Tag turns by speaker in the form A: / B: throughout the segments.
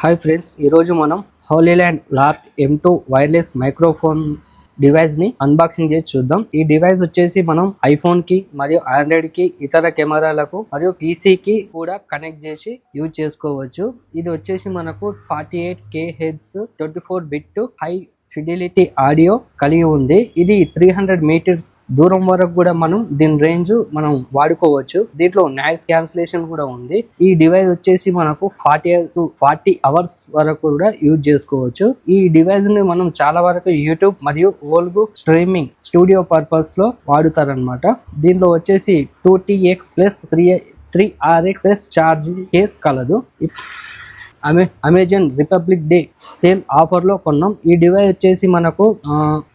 A: Hi friends ఈరోజు మనం Hollyland Lark M two wireless microphone డివైస్ని unboxing చేసి చూద్దాం. ఈ డివైస్ వచ్చేసి మనం ఐఫోన్కి మరియు ఆండ్రాయిడ్కి ఇతర కెమెరాలకు మరియు PC కి కూడా కనెక్ట్ చేసి యూజ్ చేసుకోవచ్చు. ఇది వచ్చేసి మనకు forty eight K hertz twenty four bit high fidelity audio కలిగి ఉంది. ఇది త్రీ హండ్రెడ్ మీటర్స్ దూరం వరకు కూడా మనం దీని రేంజ్ మనం వాడుకోవచ్చు. దీంట్లో నాయిస్ క్యాన్సిలేషన్ కూడా ఉంది. ఈ డివైస్ వచ్చేసి మనకు ఫార్టీ టు ఫార్టీ అవర్స్ వరకు కూడా యూజ్ చేసుకోవచ్చు. ఈ డివైస్ని మనం చాలా వరకు యూట్యూబ్ మరియు ఓల్గు స్ట్రీమింగ్ స్టూడియో పర్పస్లో వాడుతారనమాట దీంట్లో వచ్చేసి two TX plus three three RX plus charging case కలదు. అమె అమెజాన్ రిపబ్లిక్ డే సేల్ ఆఫర్లో కొన్నాం. ఈ డివైస్ వచ్చేసి మనకు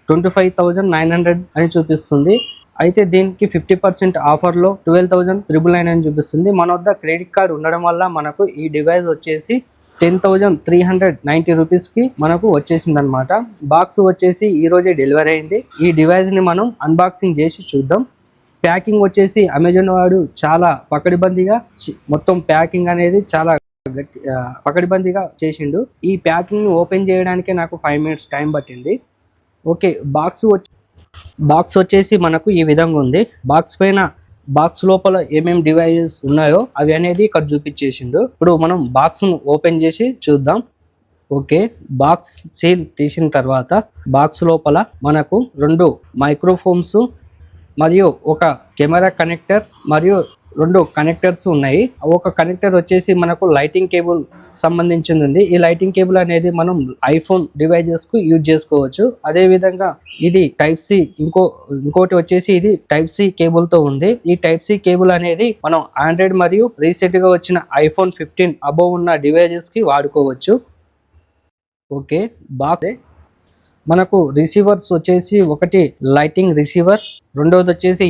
A: twenty five thousand nine hundred అని చూపిస్తుంది. అయితే దీనికి ఫిఫ్టీ పర్సెంట్ ఆఫర్లో ట్వెల్వ్ థౌజండ్ త్రిబుల్ నైన్ అని చూపిస్తుంది. మన వద్ద క్రెడిట్ కార్డ్ ఉండడం వల్ల మనకు ఈ డివైస్ వచ్చేసి ten thousand three hundred ninety రూపీస్కి మనకు వచ్చేసింది అనమాట బాక్స్ వచ్చేసి ఈ రోజే డెలివరీ అయింది. ఈ డివైస్ని మనం అన్బాక్సింగ్ చేసి చూద్దాం. ప్యాకింగ్ వచ్చేసి అమెజాన్ వాడు చాలా పకడిబందిగా మొత్తం ప్యాకింగ్ అనేది చాలా పకడ్బందీగా చేసిండు. ఈ ప్యాకింగ్ ఓపెన్ చేయడానికే నాకు ఫైవ్ మినిట్స్ టైం పట్టింది. ఓకే బాక్స్ వచ్చి బాక్స్ వచ్చేసి మనకు ఈ విధంగా ఉంది. బాక్స్ పైన బాక్స్ లోపల ఏమేమి డివైజెస్ ఉన్నాయో అవి అనేది ఇక్కడ చూపించేసిండు. ఇప్పుడు మనం బాక్స్ను ఓపెన్ చేసి చూద్దాం. ఓకే బాక్స్ సీల్ తీసిన తర్వాత బాక్స్ లోపల మనకు రెండు మైక్రోఫోన్స్ మరియు ఒక కెమెరా కనెక్టర్ మరియు రెండు కనెక్టర్స్ ఉన్నాయి. ఒక కనెక్టర్ వచ్చేసి మనకు లైటింగ్ కేబుల్ సంబంధించింది ఉంది. ఈ లైటింగ్ కేబుల్ అనేది మనం ఐఫోన్ డివైజెస్కు యూజ్ చేసుకోవచ్చు. అదే విధంగా ఇది టైప్ సి ఇంకో ఇంకోటి వచ్చేసి ఇది టైప్ సి కేబుల్తో ఉంది. ఈ టైప్ సి కేబుల్ అనేది మనం ఆండ్రాయిడ్ మరియు రీసెంట్గా వచ్చిన ఐఫోన్ ఫిఫ్టీన్ అబోవ్ ఉన్న డివైజెస్కి వాడుకోవచ్చు. ఓకే బాగా మనకు రిసీవర్స్ వచ్చేసి ఒకటి లైటింగ్ రిసీవర్ రెండవది వచ్చేసి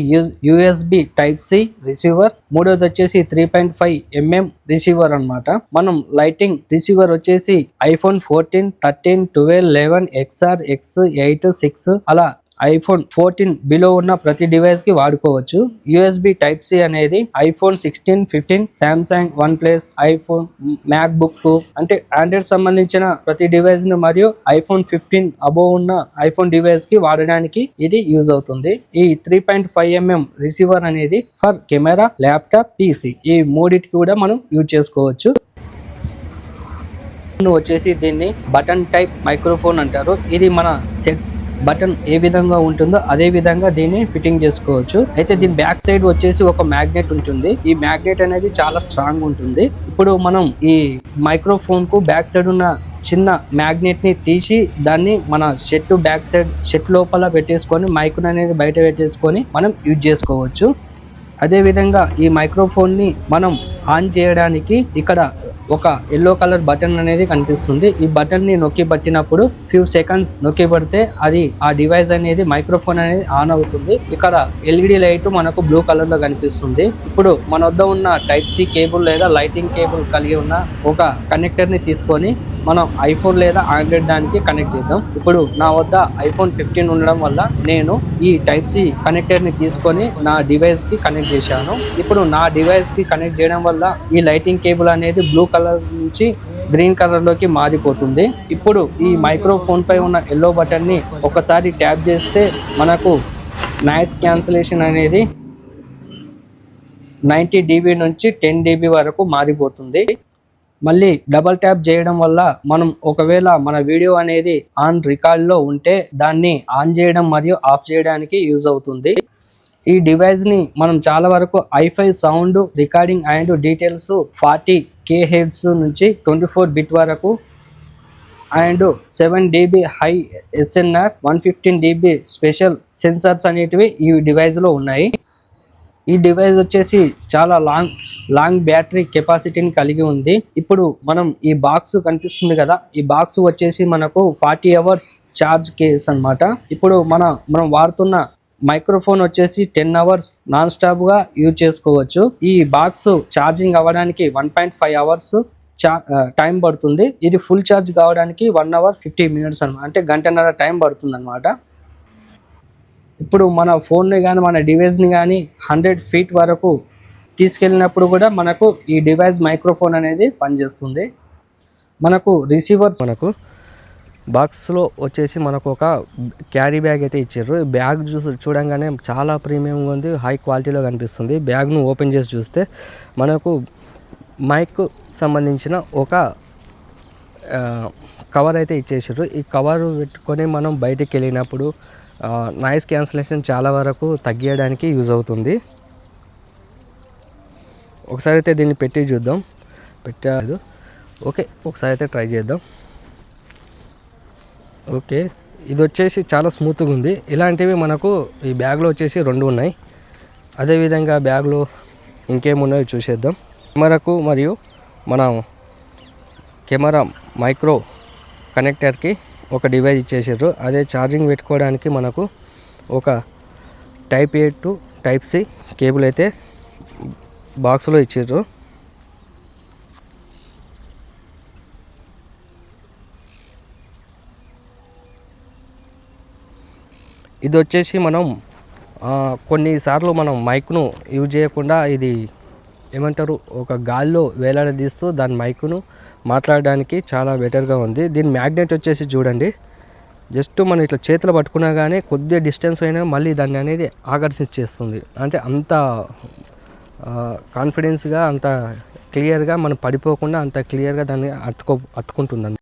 A: యుఎస్బి టైప్ సి రిసీవర్ మూడవది వచ్చేసి three point five mm receiver అనమాట మనం లైటింగ్ రిసీవర్ వచ్చేసి iPhone fourteen thirteen twelve eleven XR X eight six అలా ఐఫోన్ ఫోర్టీన్ బిలో ఉన్న ప్రతి డివైస్కి వాడుకోవచ్చు. యుఎస్బి టైప్ సి అనేది iPhone sixteen fifteen Samsung OnePlus iPhone MacBook అంటే ఆండ్రాయిడ్ సంబంధించిన ప్రతి డివైస్ను మరియు ఐఫోన్ ఫిఫ్టీన్ అబోవ్ ఉన్న ఐఫోన్ డివైస్కి వాడడానికి ఇది యూజ్ అవుతుంది. ఈ three point five mm receiver అనేది ఫర్ కెమెరా ల్యాప్టాప్ పీసీ ఈ మూడిటికి కూడా మనం యూజ్ చేసుకోవచ్చు. వచ్చేసి దీన్ని బటన్ టైప్ మైక్రోఫోన్ అంటారు. ఇది మన సెట్స్ బటన్ ఏ విధంగా ఉంటుందో అదే విధంగా దీన్ని ఫిట్టింగ్ చేసుకోవచ్చు. అయితే దీని బ్యాక్ సైడ్ వచ్చేసి ఒక మ్యాగ్నెట్ ఉంటుంది. ఈ మ్యాగ్నెట్ అనేది చాలా స్ట్రాంగ్ ఉంటుంది. ఇప్పుడు మనం ఈ మైక్రోఫోన్కు బ్యాక్ సైడ్ ఉన్న చిన్న మ్యాగ్నెట్ని తీసి దాన్ని మన షెట్ బ్యాక్ సైడ్ షెట్ లోపల పెట్టేసుకొని మైక్ అనేది బయట పెట్టేసుకొని మనం యూజ్ చేసుకోవచ్చు. అదే విధంగా ఈ మైక్రోఫోన్ని మనం ఆన్ చేయడానికి ఇక్కడ ఒక ఎల్లో కలర్ బటన్ అనేది కనిపిస్తుంది. ఈ బటన్ని నొక్కి పట్టినప్పుడు ఫ్యూ సెకండ్స్ నొక్కి పడితే అది ఆ డివైస్ అనేది మైక్రోఫోన్ అనేది ఆన్ అవుతుంది. ఇక్కడ ఎల్ఈడి లైట్ మనకు బ్లూ కలర్లో కనిపిస్తుంది. ఇప్పుడు మన వద్ద ఉన్న టైప్ సి కేబుల్ లేదా లైటింగ్ కేబుల్ కలిగి ఉన్న ఒక కనెక్టర్ని తీసుకొని మనం ఐఫోన్ లేదా ఆండ్రాయిడ్ దానికి కనెక్ట్ చేద్దాం. ఇప్పుడు నా వద్ద ఐఫోన్ ఫిఫ్టీన్ ఉండడం వల్ల నేను ఈ టైప్ సి కనెక్టర్ని తీసుకొని నా డివైస్కి కనెక్ట్ చేశాను. ఇప్పుడు నా డివైస్కి కనెక్ట్ చేయడం వల్ల ఈ లైటింగ్ కేబుల్ అనేది బ్లూ కలర్ నుంచి గ్రీన్ కలర్లోకి మారిపోతుంది. ఇప్పుడు ఈ మైక్రోఫోన్ పై ఉన్న ఎల్లో బటన్ని ఒకసారి ట్యాప్ చేస్తే మనకు నాయిస్ క్యాన్సిలేషన్ అనేది నైంటీ డీబీ నుంచి టెన్ డీబీ వరకు మారిపోతుంది. మళ్ళీ డబల్ ట్యాప్ చేయడం వల్ల మనం ఒకవేళ మన వీడియో అనేది ఆన్ రికార్డ్లో ఉంటే దాన్ని ఆన్ చేయడం మరియు ఆఫ్ చేయడానికి యూజ్ అవుతుంది. ఈ డివైస్ని మనం చాలా వరకు hi fi sound recording and details forty K hertz నుంచి ట్వంటీ ఫోర్ బిట్ వరకు and seven dB high SNR one fifteen dB special sensors అనేటివి ఈ డివైస్లో ఉన్నాయి. ఈ డివైస్ వచ్చేసి చాలా లాంగ్ లాంగ్ బ్యాటరీ కెపాసిటీని కలిగి ఉంది. ఇప్పుడు మనం ఈ బాక్స్ కనిపిస్తుంది కదా ఈ బాక్స్ వచ్చేసి మనకు ఫార్టీ అవర్స్ ఛార్జ్ కేస్ అన్నమాట. ఇప్పుడు మన మనం వాడుతున్న మైక్రోఫోన్ వచ్చేసి టెన్ అవర్స్ నాన్ స్టాప్గా యూజ్ చేసుకోవచ్చు. ఈ బాక్స్ ఛార్జింగ్ అవ్వడానికి one point five hours time పడుతుంది. ఇది ఫుల్ ఛార్జ్ కావడానికి వన్ అవర్ ఫిఫ్టీ మినిట్స్ అనమాట అంటే గంటన్నర టైం పడుతుంది అనమాట ఇప్పుడు మన ఫోన్ని కానీ మన డివైస్ని కానీ హండ్రెడ్ ఫీట్ వరకు తీసుకెళ్ళినప్పుడు కూడా మనకు ఈ డివైస్ మైక్రోఫోన్ అనేది పనిచేస్తుంది. మనకు రిసీవర్స్ మనకు బాక్స్లో వచ్చేసి మనకు ఒక క్యారీ బ్యాగ్ అయితే ఇచ్చారు. బ్యాగ్ చూ చూడంగానే చాలా ప్రీమియంగా ఉంది హై క్వాలిటీలో కనిపిస్తుంది. బ్యాగ్ను ఓపెన్ చేసి చూస్తే మనకు మైక్ సంబంధించిన ఒక కవర్ అయితే ఇచ్చేసారు ఈ కవర్ పెట్టుకొని మనం బయటికి వెళ్ళినప్పుడు నాయిస్ క్యాన్సిలేషన్ చాలా వరకు తగ్గించడానికి యూజ్ అవుతుంది. ఒకసారి అయితే దీన్ని పెట్టి చూద్దాం. పెట్టలేదు ఓకే ఒకసారి అయితే ట్రై చేద్దాం. ఓకే ఇది వచ్చేసి చాలా స్మూత్గా ఉంది. ఇలాంటివి మనకు ఈ బ్యాగ్లో వచ్చేసి రెండు ఉన్నాయి. అదేవిధంగా బ్యాగ్లో ఇంకేమున్నాయో చూసేద్దాం. కెమెరాకు మరియు మన కెమెరా మైక్రో కనెక్టర్కి ఒక డివైస్ ఇచ్చేసారు అదే ఛార్జింగ్ పెట్టుకోవడానికి మనకు ఒక type A to type C cable అయితే బాక్స్లో ఇచ్చారు ఇది వచ్చేసి మనం కొన్నిసార్లు మనం మైక్ను యూజ్ చేయకుండా ఇది ఏమంటారు ఒక గాల్లో వేలాడదీస్తూ దాని మైక్ను మాట్లాడడానికి చాలా బెటర్గా ఉంది. దీని మ్యాగ్నెట్ వచ్చేసి చూడండి. జస్ట్ మనం ఇట్లా చేతులు పట్టుకున్నా కానీ కొద్దిగా డిస్టెన్స్ అయినా మళ్ళీ దాన్ని అనేది ఆకర్షించేస్తుంది. అంటే అంత కాన్ఫిడెన్స్గా అంత క్లియర్గా మనం పడిపోకుండా అంత క్లియర్గా దాన్ని అతుకో అతుకుంటుంది